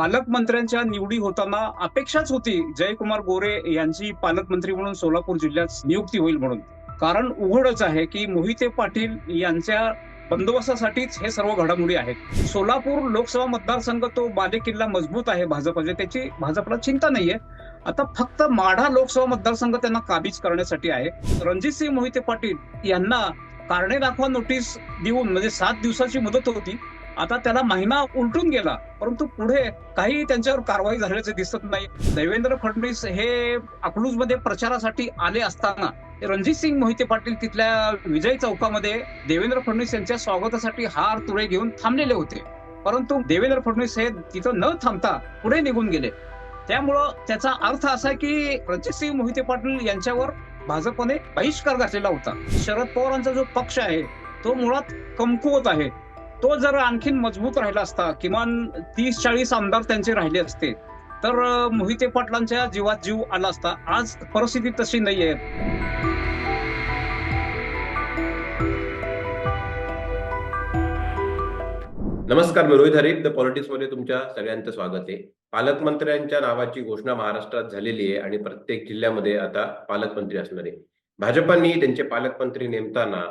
पालकमंत्र्यांच्या निवडी होताना अपेक्षाच होती जयकुमार गोरे यांची पालकमंत्री म्हणून सोलापूर जिल्ह्यात नियुक्ती होईल म्हणून. कारण उघडच आहे की मोहिते पाटील यांच्या बंदोबस्तासाठीच हे सर्व घडामोडी आहेत. सोलापूर लोकसभा मतदारसंघ तो बालेकिल्ला मजबूत आहे भाजपचे त्याची भाजपला चिंता नाहीये. आता फक्त माढा लोकसभा मतदारसंघ त्यांना काबीज करण्यासाठी आहे. रणजित सिंग मोहिते पाटील यांना कारणे दाखवा नोटीस देऊन म्हणजे सात दिवसाची मुदत होती. आता त्याला महिना उलटून गेला. परंतु पुढे काही त्यांच्यावर कारवाई झाल्याचे दिसत नाही. देवेंद्र फडणवीस हे अकलूजमध्ये प्रचारासाठी आले असताना रणजित सिंग मोहिते पाटील तिथल्या विजय चौकामध्ये देवेंद्र फडणवीस यांच्या स्वागतासाठी हार तुळे घेऊन थांबलेले होते. परंतु देवेंद्र फडणवीस हे तिथं न थांबता पुढे निघून गेले. त्यामुळं त्याचा अर्थ असा की रणजित सिंग मोहिते पाटील यांच्यावर भाजपने बहिष्कार घातलेला होता. शरद पवारांचा जो पक्ष आहे तो मुळात कमकुवत आहे. तो जर आणखीन मजबूत राहिला असता किमान तीस चाळीस आमदार त्यांचे राहिले असते तर मोहिते पाटलांच्या जीवात जीव आला असता आज परिस्थिती तशी नाहीये. नमस्कार मी रोहित हरीफ द पॉलिटिक्समध्ये तुमच्या सगळ्यांचं स्वागत आहे. पालकमंत्र्यांच्या नावाची घोषणा महाराष्ट्रात झालेली आहे आणि प्रत्येक जिल्ह्यामध्ये आता पालकमंत्री असणार आहे. भाजपांनी त्यांचे पालकमंत्री नेमताना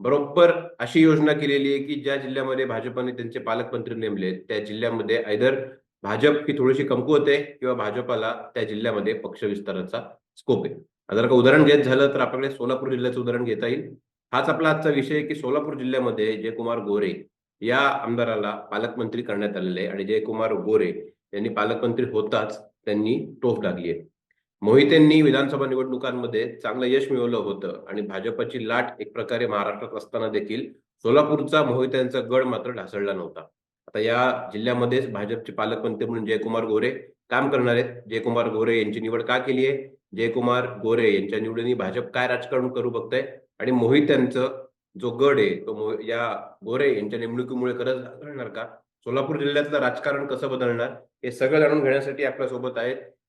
बरोबर अशी योजना केलेली आहे की ज्या जिल्ह्यामध्ये भाजपाने त्यांचे पालकमंत्री नेमले त्या जिल्ह्यामध्ये आयदर भाजप ही थोडीशी कमकुवत आहे किंवा भाजपाला त्या जिल्ह्यामध्ये पक्ष विस्ताराचा स्कोप आहे. जर का उदाहरण घेत झालं तर आपल्याकडे सोलापूर जिल्ह्याचं उदाहरण घेता येईल. हाच आपला आजचा विषय की सोलापूर जिल्ह्यामध्ये जयकुमार गोरे या आमदाराला पालकमंत्री करण्यात आलेले आहे आणि जयकुमार गोरे यांनी पालकमंत्री होताच त्यांनी टोफ लागली आहे. मोहितेंनी विधानसभा निवडणुकांमध्ये चांगलं यश मिळवलं होतं आणि भाजपची लाट एक प्रकारे महाराष्ट्रात असताना देखील सोलापूरचा मोहित्यांचा गड मात्र ढासळला नव्हता. आता या जिल्ह्यामध्येच भाजपचे पालकमंत्री म्हणून जयकुमार गोरे काम करणार आहेत. जयकुमार गोरे यांची निवड का केली आहे? जयकुमार गोरे यांच्या निवडीने भाजप काय राजकारण करू बघतंय? आणि मोहित्यांचं जो गड आहे तो मो- या गोरे यांच्या नेमणुकीमुळे खरंच ढासळणार का? सोलापूर जिल्ह्यातलं राजकारण कसं बदलणार? हे सगळं जाणून घेण्यासाठी आपल्यासोबत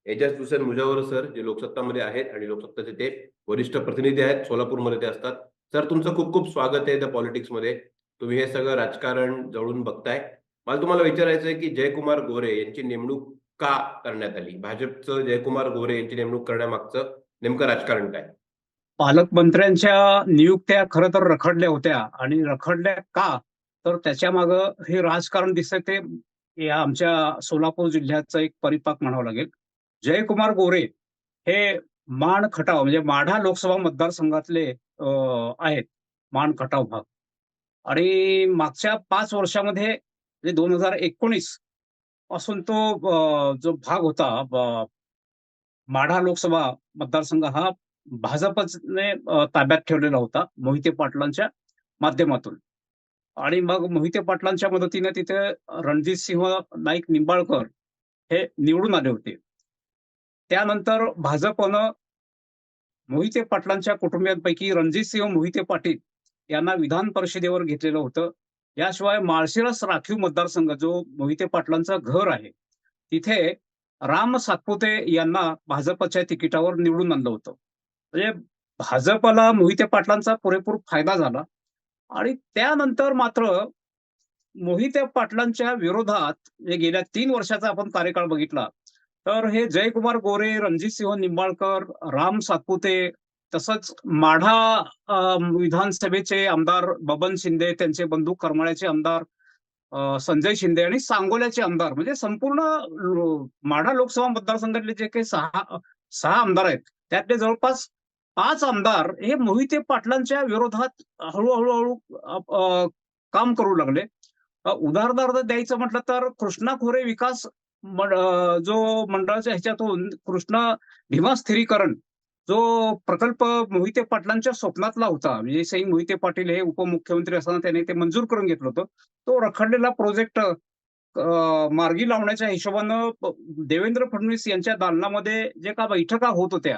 आहेत एजाज हुसेन मुजावर सर जे लोकसत्तामध्ये आहेत आणि लोकसत्ताचे ते वरिष्ठ प्रतिनिधी आहेत सोलापूरमध्ये ते असतात. सर तुमचं खूप खूप स्वागत आहे द पॉलिटिक्समध्ये तुम्ही हे सगळं राजकारण जवळून बघताय. मला तुम्हाला विचारायचं आहे की जयकुमार गोरे यांची नेमणूक का करण्यात आली? भाजपचं जयकुमार गोरे यांची नेमणूक करण्यामागचं नेमकं राजकारण काय? पालकमंत्र्यांच्या नियुक्त्या खरं तर रखडल्या होत्या. आणि रखडल्या का? तर त्याच्या मागं हे राजकारण दिसत ते या आमच्या सोलापूर जिल्ह्याचं एक परिपाक म्हणावं लागेल. जयकुमार गोरे हे माण खटाव म्हणजे माढा लोकसभा मतदारसंघातले आहेत माण खटाव भाग. आणि मागच्या पाच वर्षामध्ये म्हणजे दोन हजार एकोणीसपासून तो जो भाग होता माढा लोकसभा मतदारसंघ हा भाजपने ताब्यात ठेवलेला होता मोहिते पाटलांच्या माध्यमातून. आणि मग मोहिते पाटलांच्या मदतीने तिथे रणजित सिंह नाईक निंबाळकर हे निवडून आले होते. त्यानंतर भाजपनं मोहिते पाटलांच्या कुटुंबियांपैकी रणजितसिंह मोहिते पाटील यांना विधान परिषदेवर घेतलेलं होतं. याशिवाय माळशिरस राखीव मतदारसंघ जो मोहिते पाटलांचं घर आहे तिथे राम सातपुते यांना भाजपच्या तिकिटावर निवडून आणलं होतं. म्हणजे भाजपला मोहिते पाटलांचा पुरेपूर फायदा झाला आणि त्यानंतर मात्र मोहिते पाटलांच्या विरोधात म्हणजे गेल्या तीन वर्षाचा आपण कार्यकाळ बघितला तर हे जयकुमार गोरे रणजितसिंह निंबाळकर राम सातपुते तसंच माढा विधानसभेचे आमदार बबन शिंदे त्यांचे बंधू करमाळ्याचे आमदार संजय शिंदे आणि सांगोल्याचे आमदार. म्हणजे संपूर्ण माढा लोकसभा मतदारसंघातले जे काही सहा सहा आमदार आहेत त्यातले जवळपास पाच आमदार हे मोहिते पाटलांच्या विरोधात हळूहळू हळू काम करू लागले. उदाहरणार्थ द्यायचं म्हटलं तर कृष्णा खोरे विकास जो मंडळाच्या ह्याच्यातून कृष्णा भीमा स्थिरीकरण जो प्रकल्प मोहिते पाटलांच्या स्वप्नातला होता म्हणजे सई मोहिते पाटील हे उपमुख्यमंत्री असताना त्याने ते मंजूर करून घेतलं होतं तो रखडलेला प्रोजेक्ट मार्गी लावण्याच्या हिशोबानं देवेंद्र फडणवीस यांच्या दालनामध्ये जे का बैठका होत होत्या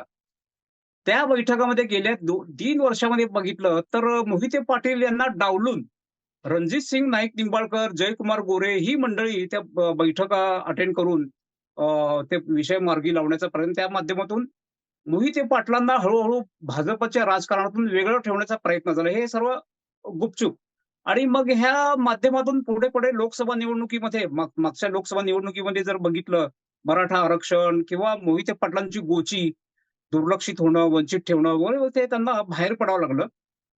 त्या बैठकामध्ये गेल्या तीन वर्षामध्ये बघितलं तर मोहिते पाटील यांना डावलून रणजित सिंग नाईक निंबाळकर जयकुमार गोरे ही मंडळी त्या बैठका अटेंड करून ते विषय मार्गी लावण्याचा प्रयत्न त्या माध्यमातून मोहिते पाटलांना हळूहळू भाजपच्या राजकारणातून वेगळं ठेवण्याचा प्रयत्न झाला. हे सर्व गुपचूप. आणि मग ह्या माध्यमातून पुढे पुढे लोकसभा निवडणुकीमध्ये मागच्या लोकसभा निवडणुकीमध्ये जर बघितलं मराठा आरक्षण किंवा मोहिते पाटलांची गोची दुर्लक्षित होणं वंचित ठेवणं वगैरे ते त्यांना बाहेर पडावं लागलं.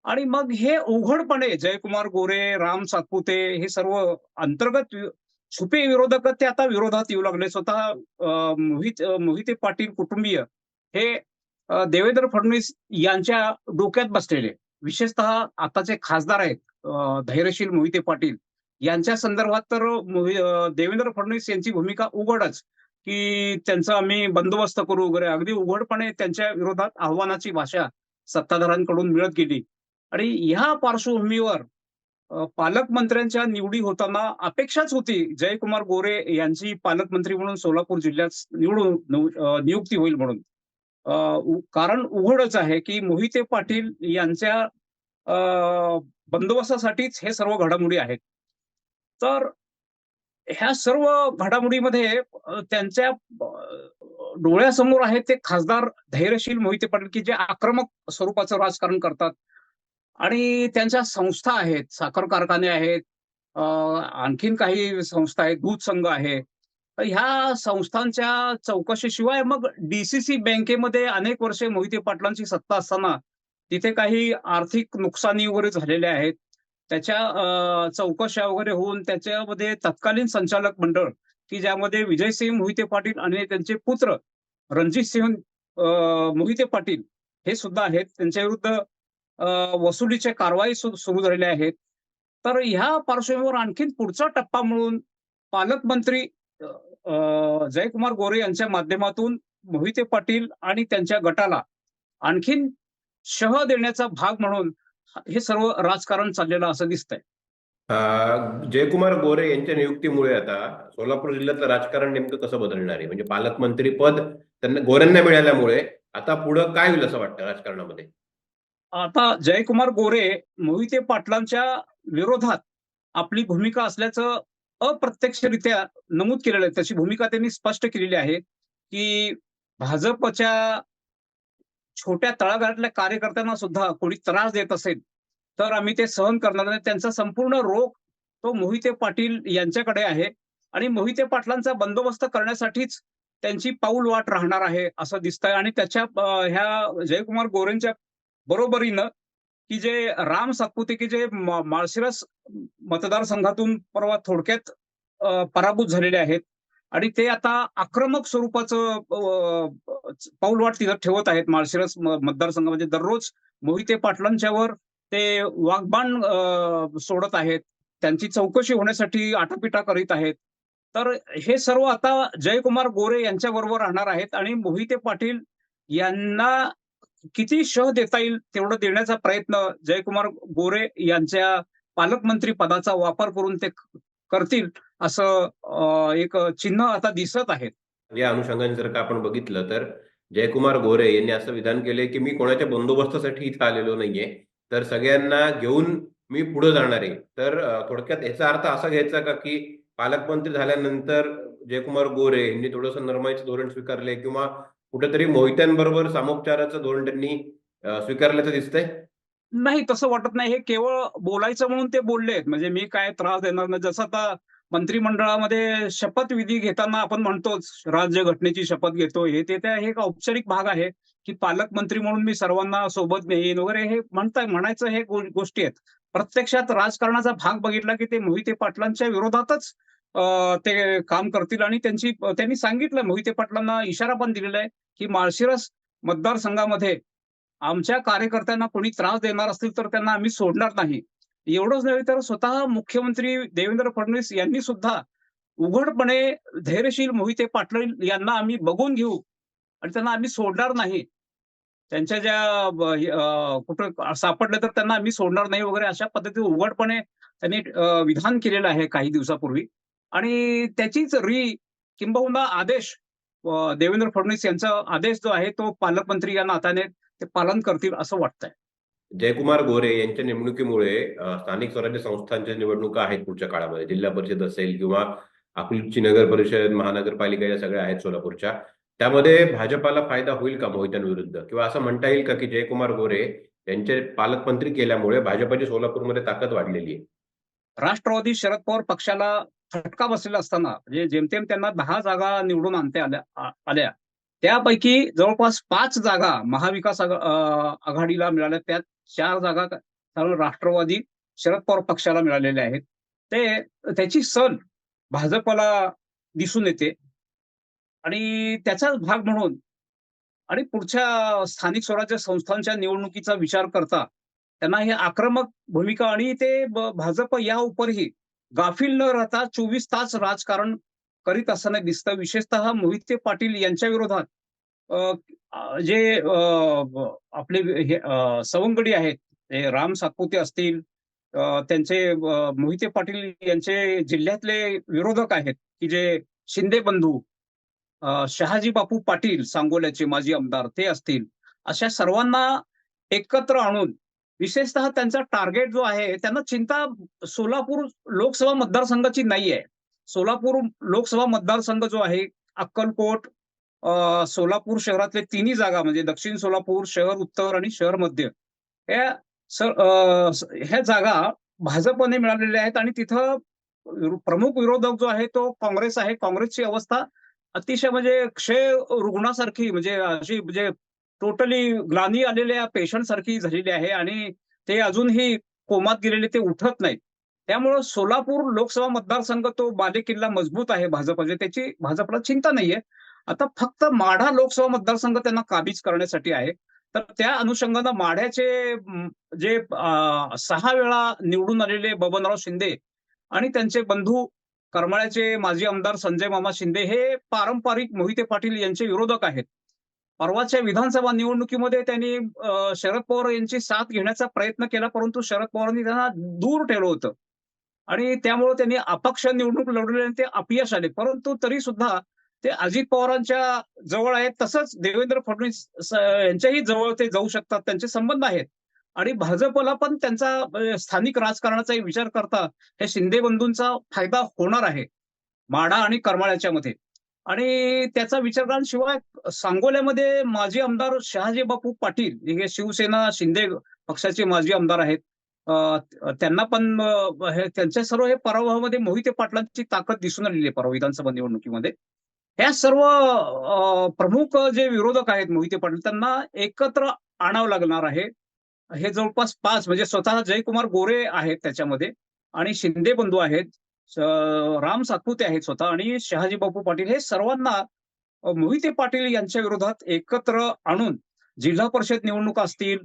आणि मग हे उघडपणे जयकुमार गोरे राम सातपुते हे सर्व अंतर्गत छुपे विरोधक ते आता विरोधात येऊ लागले. स्वतः मोहित मोहिते पाटील कुटुंबीय हे देवेंद्र फडणवीस यांच्या डोक्यात बसलेले. विशेषतः आताचे खासदार आहेत धैर्यशील मोहिते पाटील. यांच्या संदर्भात तर देवेंद्र फडणवीस यांची भूमिका उघडच की त्यांचा आम्ही बंदोबस्त करू वगैरे. अगदी उघडपणे त्यांच्या विरोधात आव्हानाची भाषा सत्ताधाऱ्यांकडून मिळत गेली. आणि ह्या पार्श्वभूमीवर पालकमंत्र्यांच्या निवडी होताना अपेक्षाच होती. जयकुमार गोरे यांची पालकमंत्री म्हणून सोलापूर जिल्ह्यात निवडून नियुक्ती होईल म्हणून. कारण उघडच आहे की मोहिते पाटील यांच्या बंदोबस्तासाठीच हे सर्व घडामोडी आहेत. तर ह्या सर्व घडामोडीमध्ये त्यांच्या डोळ्यासमोर आहेत ते खासदार धैर्यशील मोहिते पाटील की जे आक्रमक स्वरूपाचं राजकारण करतात. आणि त्यांच्या संस्था आहेत साखर कारखाने आहेत आणखीन काही संस्था आहेत दूध संघ आहे. तर ह्या संस्थांच्या चौकशीशिवाय मग डीसीसी बँकेमध्ये अनेक वर्षे मोहिते पाटलांची सत्ता असताना तिथे काही आर्थिक नुकसानी वगैरे झालेल्या आहेत. त्याच्या चौकशा वगैरे होऊन त्याच्यामध्ये तत्कालीन संचालक मंडळ की ज्यामध्ये विजयसिंह मोहिते पाटील आणि त्यांचे पुत्र रणजित सिंह मोहिते पाटील हे सुद्धा आहेत. त्यांच्या विरुद्ध वसुलीच्या कारवाई सुरू झालेल्या आहेत. तर ह्या पार्श्वभूमीवर आणखीन पुढचा टप्पा म्हणून पालकमंत्री जयकुमार गोरे यांच्या माध्यमातून मोहिते पाटील आणि त्यांच्या गटाला आणखीन शह देण्याचा भाग म्हणून हे सर्व राजकारण चाललेलं असं दिसतंय. जयकुमार गोरे यांच्या नियुक्तीमुळे आता सोलापूर जिल्ह्यातलं राजकारण नेमकं कसं बदलणार आहे? म्हणजे पालकमंत्री पद त्यांना गोऱ्यांना मिळाल्यामुळे आता पुढं काय होईल असं वाटतं राजकारणामध्ये? आता जयकुमार गोरे मोहिते पाटलांच्या विरोधात आपली भूमिका असल्याचं अप्रत्यक्षरित्या नमूद केलेलं आहे. त्याची भूमिका त्यांनी स्पष्ट केलेली आहे की भाजपच्या छोट्या तळागाळातल्या कार्यकर्त्यांना सुद्धा कोणी त्रास देत असेल तर आम्ही ते सहन करणार नाही. त्यांचा संपूर्ण रोख तो मोहिते पाटील यांच्याकडे आहे आणि मोहिते पाटलांचा बंदोबस्त करण्यासाठीच त्यांची पाऊल वाट राहणार आहे असं दिसतंय. आणि त्याच्या ह्या जयकुमार गोरेंच्या बरोबरीनं की जे राम सातपुते की जे माळशिरस मतदारसंघातून परवा थोडक्यात पराभूत झालेले आहेत. आणि ते आता आक्रमक स्वरूपाचं पाऊलवाट तिथं ठेवत आहेत माळशिरस मतदारसंघ मतदारसंघामध्ये म्हणजे दररोज मोहिते पाटलांच्यावर ते वाघबाण सोडत आहेत. त्यांची चौकशी होण्यासाठी आटापिटा करीत आहेत. तर हे सर्व आता जयकुमार गोरे यांच्या बरोबर राहणार आहेत. आणि मोहिते पाटील यांना किती शह देता येईल तेवढं देण्याचा प्रयत्न जयकुमार गोरे यांच्या पालकमंत्री पदाचा वापर करून ते करतील असं एक चिन्ह आता दिसत आहे. या अनुषंगाने जर का आपण बघितलं तर जयकुमार गोरे यांनी असं विधान केले की मी कोणाच्या बंदोबस्तासाठी इथं आलेलो नाहीये तर सगळ्यांना घेऊन मी पुढे जाणार आहे. तर थोडक्यात याचा अर्थ असा घ्यायचा का की पालकमंत्री झाल्यानंतर जयकुमार गोरे यांनी थोडंसं नरमाईचं धोरण स्वीकारले किंवा कुठेतरी मोहित्यांबरोबर सामोपचाराचं धोरण त्यांनी स्वीकारल्याचं दिसतंय? नाही तसं वाटत नाही. हे केवळ बोलायचं म्हणून ते बोलले म्हणजे मी काय त्रास देणार नाही. जसं आता मंत्रिमंडळामध्ये शपथविधी घेताना आपण म्हणतोच राज्य घटनेची शपथ घेतो. हे ते त्या हे एक औपचारिक भाग आहे की पालकमंत्री म्हणून मी सर्वांना सोबत नेईन वगैरे हे म्हणताय म्हणायचं हे गोष्टी आहेत. प्रत्यक्षात राजकारणाचा भाग बघितला की ते मोहिते पाटलांच्या विरोधातच ते काम करतील आणि त्यांची त्यांनी सांगितलं मोहिते पाटलांना इशारा पण दिलेला आहे की माळशिरस मतदारसंघामध्ये आमच्या कार्यकर्त्यांना कोणी त्रास देणार असतील तर त्यांना आम्ही सोडणार नाही. एवढंच नव्हे तर स्वतः मुख्यमंत्री देवेंद्र फडणवीस यांनी सुद्धा उघडपणे धैर्यशील मोहिते पाटील यांना आम्ही बघून घेऊ आणि त्यांना आम्ही सोडणार नाही. त्यांच्या ज्या कुठं सापडले तर त्यांना आम्ही सोडणार नाही वगैरे अशा पद्धतीने उघडपणे त्यांनी विधान केलेलं आहे काही दिवसापूर्वी. आणि त्याचीच री किंबहुना आदेश देवेंद्र फडणवीस यांचा आदेश जो आहे तो पालकमंत्री या नात्याने ते पालन करतील असं वाटतंय. जयकुमार गोरे यांच्या नेमणुकीमुळे स्थानिक स्वराज्य संस्थांच्या निवडणुका आहेत पुढच्या काळामध्ये. जिल्हा परिषद असेल किंवा अकलूजची नगर परिषद महानगरपालिका या सगळ्या आहेत सोलापूरच्या. त्यामध्ये भाजपाला फायदा होईल का मोहित्यांविरुद्ध? किंवा असं म्हणता येईल का की जयकुमार गोरे यांचे पालकमंत्री केल्यामुळे भाजपाची सोलापूरमध्ये ताकद वाढलेली आहे? राष्ट्रवादी शरद पवार पक्षाला फटका बसलेला असताना म्हणजे जेमतेम त्यांना दहा जागा निवडून आणते आल्या आल्या त्यापैकी जवळपास पाच जागा महाविकास आघाडीला मिळाल्या. त्यात चार जागा साधारण राष्ट्रवादी शरद पवार पक्षाला मिळालेल्या आहेत. ते त्याची सल भाजपला दिसून येते. आणि त्याचाच भाग म्हणून आणि पुढच्या स्थानिक स्वराज्य संस्थांच्या निवडणुकीचा विचार करता त्यांना हे आक्रमक भूमिका आणि ते भाजप या उपरही गाफील न राहता चोवीस तास राजकारण करीत असताना दिसतं. विशेषतः मोहिते पाटील यांच्या विरोधात जे आपले सवंगडी आहेत राम सातपुते असतील त्यांचे मोहिते पाटील यांचे जिल्ह्यातले विरोधक आहेत की जे शिंदे बंधू शहाजी बापू पाटील सांगोल्याचे माजी आमदार ते असतील. अशा सर्वांना एकत्र आणून विशेषतः त्यांचा टार्गेट जो आहे त्यांना चिंता सोलापूर लोकसभा मतदारसंघाची नाही आहे सोलापूर लोकसभा मतदारसंघ जो आहे अक्कलकोट सोलापूर शहरातले तिन्ही जागा म्हणजे दक्षिण सोलापूर शहर उत्तर आणि शहर मध्य या ह्या जागा भाजपने मिळालेल्या आहेत आणि तिथं प्रमुख विरोधक जो आहे तो काँग्रेस आहे. काँग्रेसची अवस्था अतिशय म्हणजे क्षय रुग्णासारखी म्हणजे अशी म्हणजे टोटली ग्लानी आलेल्या पेशंट सारखी झालेली आहे आणि ते अजूनही कोमात गेलेले ते उठत नाहीत. त्यामुळं सोलापूर लोकसभा मतदारसंघ तो बालेकिल्ला मजबूत आहे भाजपचे. त्याची भाजपला चिंता नाहीये. आता फक्त माढा लोकसभा मतदारसंघ त्यांना काबीज करण्यासाठी आहे. तर त्या अनुषंगानं माढ्याचे जे सहा वेळा निवडून आलेले बबनराव शिंदे आणि त्यांचे बंधू करमाळ्याचे माजी आमदार संजय मामा शिंदे हे पारंपरिक मोहिते पाटील यांचे विरोधक आहेत. परवाच्या विधानसभा निवडणुकीमध्ये त्यांनी शरद पवार यांची साथ घेण्याचा प्रयत्न केला परंतु शरद पवारांनी त्यांना दूर ठेवलं होतं. आणि त्यामुळे त्यांनी अपक्ष निवडणूक लढवली आणि ते अपयश आले. परंतु तरी सुद्धा ते अजित पवारांच्या जवळ आहेत. तसंच देवेंद्र फडणवीस यांच्याही जवळ ते जाऊ शकतात. त्यांचे संबंध आहेत. आणि भाजपला पण त्यांचा स्थानिक राजकारणाचा विचार करता हे शिंदे बंधूंचा फायदा होणार आहे. माडा आणि करमाळ्याच्या मध्ये आणि त्याचा विचार शिवाय सांगोल्यामध्ये माजी आमदार शहाजी बापू पाटील हे शिवसेना शिंदे पक्षाचे माजी आमदार आहेत. त्यांना पण त्यांच्या सर्व हे पराभवामध्ये मोहिते पाटलांची ताकद दिसून आलेली आहे परवा विधानसभा निवडणुकीमध्ये. ह्या सर्व प्रमुख जे विरोधक आहेत मोहिते पाटील त्यांना एकत्र आणावं लागणार आहे. हे जवळपास पाच म्हणजे स्वतः जयकुमार गोरे आहेत त्याच्यामध्ये आणि शिंदे बंधू आहेत. राम सातपुते आहेत स्वतः आणि शहाजी बापू पाटील हे सर्वांना मोहिते पाटील यांच्या विरोधात एकत्र आणून जिल्हा परिषद निवडणुका असतील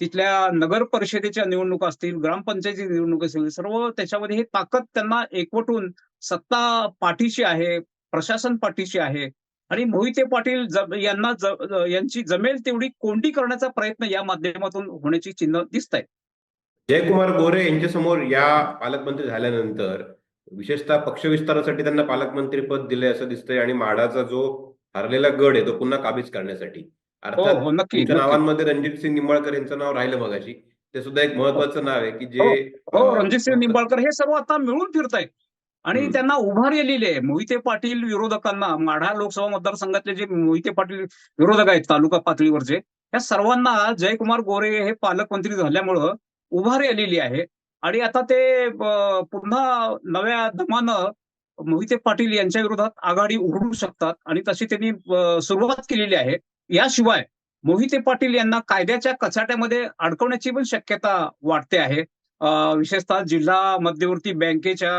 तिथल्या नगर परिषदेच्या निवडणुका असतील ग्रामपंचायती निवडणूक असतील सर्व त्याच्यामध्ये हे ताकद त्यांना एकवटून सत्ता पाठीशी आहे प्रशासन पाठीशी आहे. आणि मोहिते पाटील यांना यांची जमेल तेवढी कोंडी करण्याचा प्रयत्न या माध्यमातून होण्याची चिन्ह दिसत आहे जयकुमार गोरे यांच्यासमोर या पालकमंत्री झाल्यानंतर विशेषतः पक्षविस्तारासाठी त्यांना पालकमंत्री पद दिलंय असं दिसतंय आणि माढाचा जो हरलेला गड आहे तो पुन्हा काबीज करण्यासाठी. हो अर्थात हो नक्की. नावांमध्ये रणजित सिंग निंबाळकर यांचं नाव राहिलं मगाशी. ते सुद्धा एक महत्वाचं नाव आहे की जे हो अं, रणजितसिंह निंबाळकर हे सर्व आता मिळून फिरत आहेत आणि. त्यांना उभारी आलेली आहे. मोहिते पाटील विरोधकांना माढा लोकसभा मतदारसंघातले जे मोहिते पाटील विरोधक आहेत तालुका पातळीवरचे या सर्वांना जयकुमार गोरे हे पालकमंत्री झाल्यामुळं उभारी आलेली आहे. आणि आता ते पुन्हा नव्या दमानं मोहिते पाटील यांच्या विरोधात आघाडी उघडू शकतात आणि तशी त्यांनी सुरुवात केलेली आहे. याशिवाय मोहिते पाटील यांना कायद्याच्या कचाट्यामध्ये अडकवण्याची पण शक्यता वाटते आहे. विशेषतः जिल्हा मध्यवर्ती बँकेच्या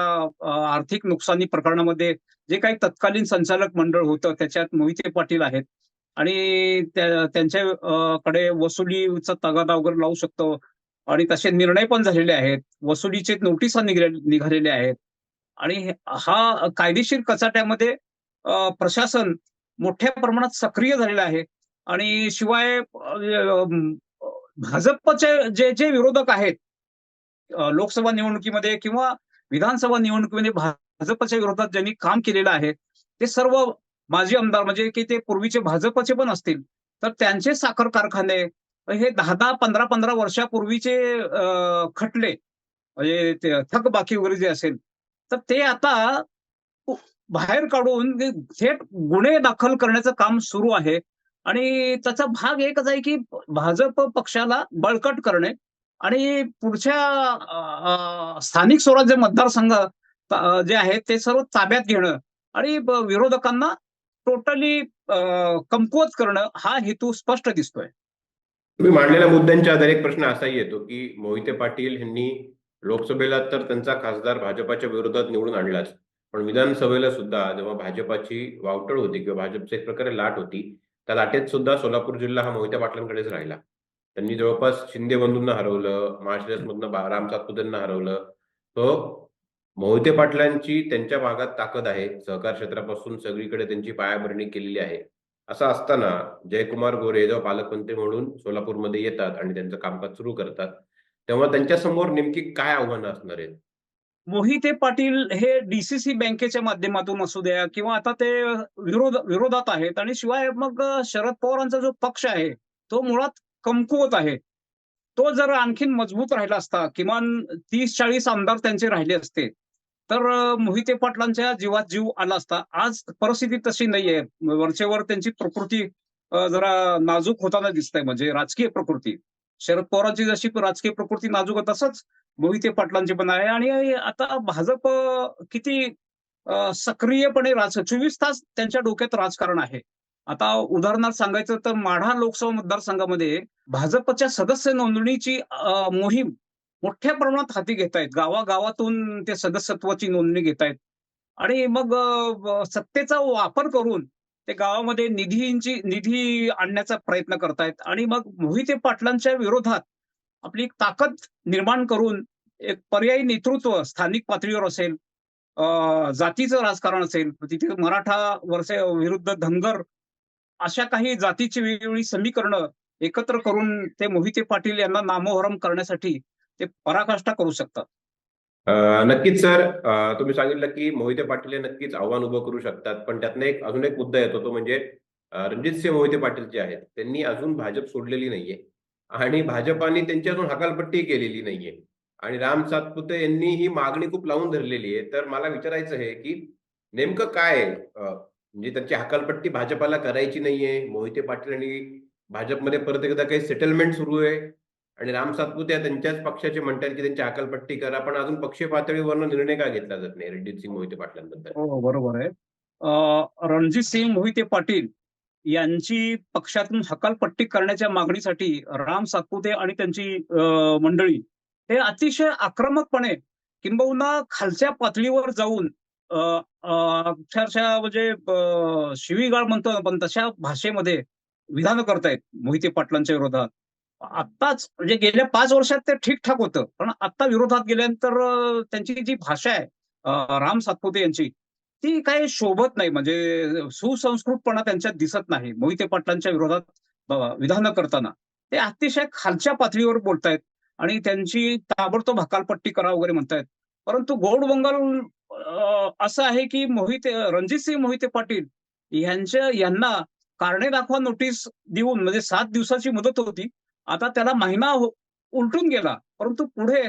आर्थिक नुकसानी प्रकरणामध्ये जे काही तत्कालीन संचालक मंडळ होतं त्याच्यात मोहिते पाटील आहेत. आणि त्यांच्याकडे वसुलीचा तगादा वगैरे लावू शकतो. आणि तसे निर्णय पण झालेले आहेत. वसुलीचे नोटिसा निघालेले आहेत. आणि हा कायदेशीर कचाट्यामध्ये प्रशासन मोठ्या प्रमाणात सक्रिय झालेलं आहे. आणि शिवाय भाजपचे जे जे विरोधक आहेत लोकसभा निवडणुकीमध्ये किंवा विधानसभा निवडणुकीमध्ये भाजपच्या विरोधात ज्यांनी काम केलेलं आहे ते सर्व माजी आमदार म्हणजे की ते पूर्वीचे भाजपचे पण असतील तर त्यांचे साखर कारखाने हे दहा दहा पंधरा पंधरा वर्षापूर्वीचे खटले म्हणजे ते थकबाकी वगैरे जे असेल तर ते आता बाहेर काढून थेट गुन्हे दाखल करण्याचं काम सुरू आहे. आणि त्याचा भाग एकच आहे की भाजप पक्षाला बळकट करणे आणि पुढच्या स्थानिक स्वराज्य मतदारसंघ जे आहेत ते सर्व ताब्यात घेणं आणि विरोधकांना टोटली कमकुवत करणं हा हेतू स्पष्ट दिसतोय. तुम्ही मांडलेल्या मुद्द्यांच्या आधारे एक प्रश्न असाही येतो की मोहिते पाटील यांनी लोकसभेला तर त्यांचा खासदार भाजपाच्या विरोधात निवडून आणलाच. पण विधानसभेला सुद्धा जेव्हा भाजपाची वावटळ होती किंवा भाजपची एक प्रकारे लाट होती त्या लाटेत सुद्धा सोलापूर जिल्हा हा मोहिते पाटलांकडेच राहिला. त्यांनी जवळपास शिंदे बंधूंना हरवलं महाराष्ट्रामधनं राम सातपुतेंना हरवलं. तो मोहिते पाटलांची त्यांच्या भागात ताकद आहे सहकार क्षेत्रापासून सगळीकडे त्यांची पायाभरणी केलेली आहे. असं असताना जयकुमार गोरे जेव्हा पालकमंत्री म्हणून सोलापूरमध्ये येतात आणि त्यांचं कामकाज सुरू करतात तेव्हा त्यांच्यासमोर नेमकी काय आव्हानं असणार आहेत? मोहिते पाटील हे डीसीसी बँकेच्या माध्यमातून असू द्या किंवा आता ते विरोध विरोधात आहेत आणि शिवाय मग शरद पवारांचा जो पक्ष आहे तो मुळात कमकुवत आहे. तो जर आणखीन मजबूत राहिला असता किमान तीस चाळीस आमदार त्यांचे राहिले असते तर मोहिते पाटलांच्या जीवात जीव आला असता. आज परिस्थिती तशी नाहीये. वरचेवर त्यांची प्रकृती जरा नाजूक होताना दिसतंय म्हणजे राजकीय प्रकृती. शरद पवारांची जशी राजकीय प्रकृती नाजूक आहे तसंच मोहिते पाटलांची पण आहे. आणि आता भाजप किती सक्रियपणे राज चोवीस तास त्यांच्या डोक्यात राजकारण आहे. आता उदाहरणार्थ सांगायचं तर माढा लोकसभा मतदारसंघामध्ये भाजपच्या सदस्य नोंदणीची मोहीम मोठ्या प्रमाणात हाती घेत आहेत गावागावातून ते सदस्यत्वाची नोंदणी घेत आहेत आणि मग सत्तेचा वापर करून ते गावामध्ये निधींची निधी आणण्याचा प्रयत्न करतायत. आणि मग मोहिते पाटलांच्या विरोधात आपली ताकद निर्माण करून एक पर्यायी नेतृत्व स्थानिक पातळीवर असेल जातीचं राजकारण असेल तिथे मराठा वर्षे विरुद्ध धनगर अशा काही जातीची वेगवेगळी समीकरणं एकत्र करून ते मोहिते पाटील यांना नामोहरम करण्यासाठी ते पराकाष्ठा करू शकतात. नक्कीच सर. तुम्ही सांगितलं की मोहिते पाटील हे नक्कीच आव्हान उभं करू शकतात पण त्यातनं एक अजून एक मुद्दा येतो तो म्हणजे रणजित सिंह मोहिते पाटील जे आहेत त्यांनी अजून भाजप सोडलेली नाहीये आणि भाजपाने त्यांची अजून हकालपट्टी केलेली नाहीये. आणि राम सातपुते यांनी ही मागणी खूप लावून धरलेली आहे. तर मला विचारायचं आहे की नेमकं काय आहे? म्हणजे त्यांची हकालपट्टी भाजपाला करायची नाहीये. मोहिते पाटील आणि भाजपमध्ये परत एकदा काही सेटलमेंट सुरू आहे. आणि राम सातपुते त्यांच्याच पक्षाचे म्हणतात की त्यांची अकलपट्टी करा पण अजून पक्षीय पातळीवर निर्णय का घेतला जात नाही? रणजित सिंग मोहिते पाटलांबद्दल. हो बरोबर आहे. रणजित सिंग मोहिते पाटील यांची पक्षातून हकालपट्टी करण्याच्या मागणीसाठी राम सातपुते आणि त्यांची मंडळी हे अतिशय आक्रमकपणे किंबहुना खालच्या पातळीवर जाऊन अक्षरशः म्हणजे शिवीगाळ म्हणतो आपण तशा भाषेमध्ये विधानं करतायत मोहिते पाटलांच्या विरोधात. आत्ताच म्हणजे गेल्या पाच वर्षात ते ठीकठाक होतं. पण आता विरोधात गेल्यानंतर त्यांची जी भाषा आहे राम सातपुते यांची ती काही शोभत नाही. म्हणजे सुसंस्कृतपणा त्यांच्यात दिसत नाही. मोहिते पाटलांच्या विरोधात विधानं करताना. ते अतिशय खालच्या पातळीवर बोलतायत आणि त्यांची ताबडतोब हकालपट्टी करा वगैरे म्हणतायत. परंतु गोड बंगाल असं आहे की मोहिते रणजितसिंह मोहिते पाटील यांच्या यांना कारणे दाखवा नोटीस देऊन म्हणजे सात दिवसाची मुदत होती. आता त्याला महिना हो- उलटून गेला. परंतु पुढे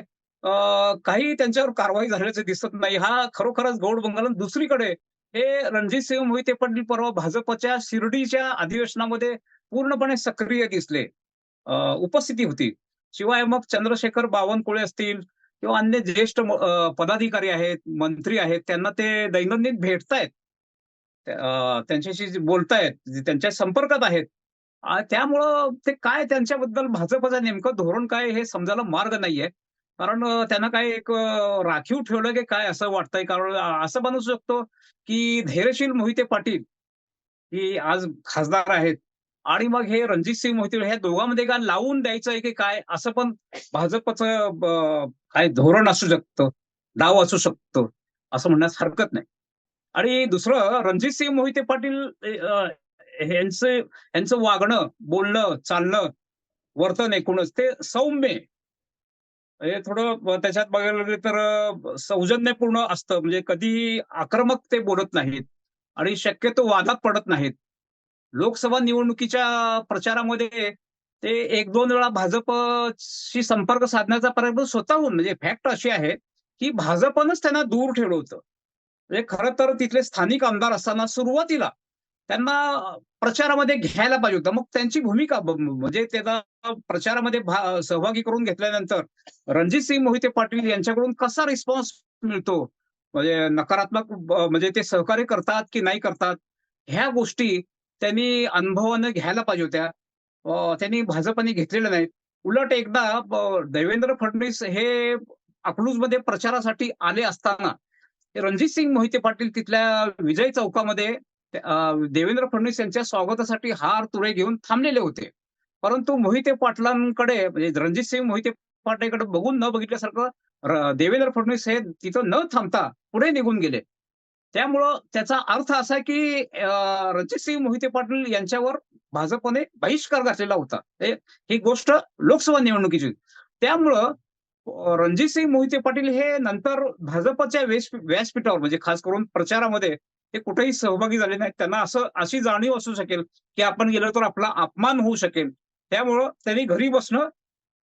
काही त्यांच्यावर कारवाई झाल्याचं दिसत नाही. हा खरोखरच गौड बंगाल. दुसरीकडे हे रणजित सिंह मोहिते पाटील परवा भाजपच्या शिर्डीच्या अधिवेशनामध्ये पूर्णपणे सक्रिय दिसले. उपस्थिती होती. शिवाय मग चंद्रशेखर बावनकुळे असतील किंवा अन्य ज्येष्ठ पदाधिकारी आहेत मंत्री आहेत त्यांना ते दैनंदिन भेटतायत. त्यांच्याशी बोलतायत त्यांच्या संपर्कात आहेत त्यामुळं ते काय त्यांच्याबद्दल भाजपचं नेमकं धोरण काय हे समजायला मार्ग नाहीये. कारण त्यांना काय एक राखीव ठेवलं की काय असं वाटतंय? कारण असं बनू शकतो की धैर्यशील मोहिते पाटील ही आज खासदार आहेत आणि मग हे रणजित सिंह मोहिते ह्या दोघांमध्ये का लावून द्यायचं आहे की काय? असं पण भाजपचं काय धोरण असू शकतं डाव असू शकतं असं म्हणण्यास हरकत नाही. आणि दुसरं रणजित सिंह मोहिते पाटील यांचं यांचं वागणं बोलणं चालणं वर्तन एकूणच ते सौम्य हे थोडं त्याच्यात बघायला गेलं तर सौजन्यपूर्ण असतं. म्हणजे कधीही आक्रमक ते बोलत नाहीत आणि शक्यतो वादात पडत नाहीत. लोकसभा निवडणुकीच्या प्रचारामध्ये ते एक दोन वेळा भाजपशी संपर्क साधण्याचा प्रयत्न स्वतःहून म्हणजे फॅक्ट अशी आहे की भाजपनंच त्यांना दूर ठेवलं होतं. म्हणजे खरं तर तिथले स्थानिक आमदार असताना सुरुवातीला त्यांना प्रचारामध्ये घ्यायला पाहिजे होतं. मग त्यांची भूमिका म्हणजे त्याचा प्रचारामध्ये सहभागी करून घेतल्यानंतर रणजित सिंग मोहिते पाटील यांच्याकडून कसा रिस्पॉन्स मिळतो? म्हणजे नकारात्मक म्हणजे ते सहकार्य करतात की नाही करतात? ह्या गोष्टी त्यांनी अनुभवानं घ्यायला पाहिजे होत्या. त्यांनी भाजपने घेतलेल्या नाहीत. उलट एकदा देवेंद्र फडणवीस हे अकलूजमध्ये प्रचारासाठी आले असताना रणजित सिंग मोहिते पाटील तिथल्या विजय चौकामध्ये देवेंद्र फडणवीस यांच्या स्वागतासाठी हार तुरे घेऊन थांबलेले होते. परंतु मोहिते पाटलांकडे म्हणजे रणजित सिंग मोहिते पाटलांकडे बघून न बघितल्यासारखं देवेंद्र फडणवीस हे तिथं न थांबता पुढे निघून गेले. त्यामुळं त्याचा अर्थ असा की रणजित सिंग मोहिते पाटील यांच्यावर भाजपने बहिष्कार घातलेला होता. हे- ही गोष्ट लोकसभा निवडणुकीची. त्यामुळं रणजित सिंग मोहिते पाटील हे नंतर भाजपच्या व्यासपीठावर म्हणजे खास करून प्रचारामध्ये ते कुठेही सहभागी झाले नाहीत. त्यांना असं अशी जाणीव असू शकेल की आपण गेलो तर आपला अपमान होऊ शकेल. त्यामुळं त्यांनी घरी बसणं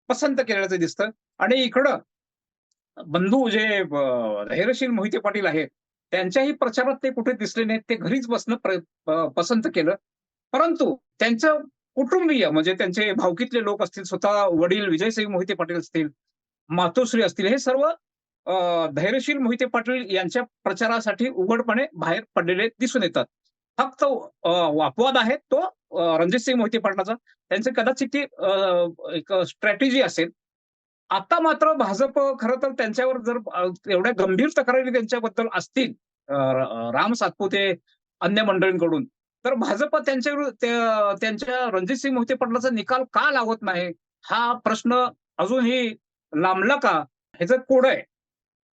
पसंत केल्याचं दिसतं. आणि इकडं बंधू जे धैर्यशील मोहिते पाटील आहेत त्यांच्याही प्रचारात ते कुठे दिसले नाहीत ते घरीच बसणं पसंत केलं. परंतु त्यांचं कुटुंबीय म्हणजे त्यांचे भावकीतले लोक असतील स्वतः वडील विजयसिंग मोहिते पाटील असतील मातोश्री असतील हे सर्व धैर्यशील मोहिते पाटील यांच्या प्रचारासाठी उघडपणे बाहेर पडलेले दिसून येतात. फक्त अपवाद आहे तो अं, रणजितसिंह मोहिते पाटलाचा. त्यांचे कदाचित ती एक स्ट्रॅटेजी असेल. आता मात्र भाजप खरं तर त्यांच्यावर जर एवढ्या गंभीर तक्रारी त्यांच्याबद्दल असतील राम सातपुते अन्य मंडळींकडून तर भाजप त्यांच्या त्यांच्या त्या- त्यांच्या मोहिते पाटलाचा निकाल का लावत नाही? हा प्रश्न अजूनही लांबला का? ह्याचं कोड आहे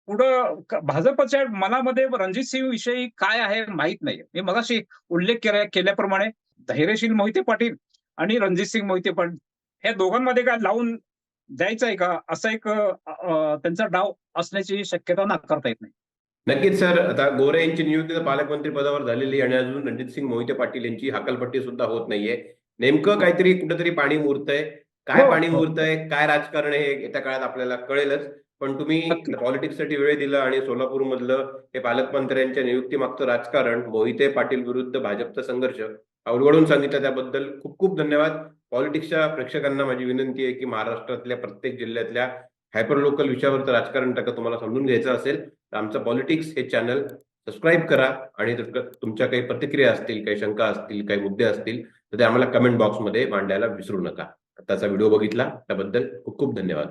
पुढं भाजपच्या मनामध्ये रणजित सिंह विषयी काय आहे माहीत नाही मी मगाशी उल्लेख केला केल्याप्रमाणे धैर्यशील मोहिते पाटील आणि रणजित सिंह मोहिते पाटील या दोघांमध्ये काय लावून द्यायचं आहे का? असा एक त्यांचा डाव असण्याची शक्यता नाकारता येत नाही. नक्कीच सर. आता गोरे यांची नियुक्ती तर पालकमंत्री पदावर झालेली आणि अजून रणजित सिंग मोहिते पाटील यांची हकालपट्टी सुद्धा होत नाहीये. नेमकं काहीतरी कुठेतरी पाणी मुरतंय काय हो, पाणी हो. मुरतंय काय राजकारण आहे? हे येत्या काळात आपल्याला कळेलच. पण तुम्ही. पॉलिटिक्ससाठी वेळ दिला आणि सोलापूर मधलं हे पालकमंत्र्यांच्या नियुक्तीमागचं राजकारण मोहिते पाटील विरुद्ध भाजपचा संघर्ष अवघडून सांगितलं त्याबद्दल खूप खूप धन्यवाद. पॉलिटिक्सच्या प्रेक्षकांना माझी विनंती आहे की महाराष्ट्रातल्या प्रत्येक जिल्ह्यातल्या हायपर लोकल विषयावरचं राजकारण टाका तुम्हाला समजून घ्यायचं असेल तर आमचं पॉलिटिक्स हे चॅनल सबस्क्राईब करा आणि तुमच्या काही प्रतिक्रिया असतील काही शंका असतील काही मुद्दे असतील तर ते आम्हाला कमेंट बॉक्समध्ये मांडायला विसरू नका. आताचा व्हिडिओ बघितला त्याबद्दल खूप खूप धन्यवाद.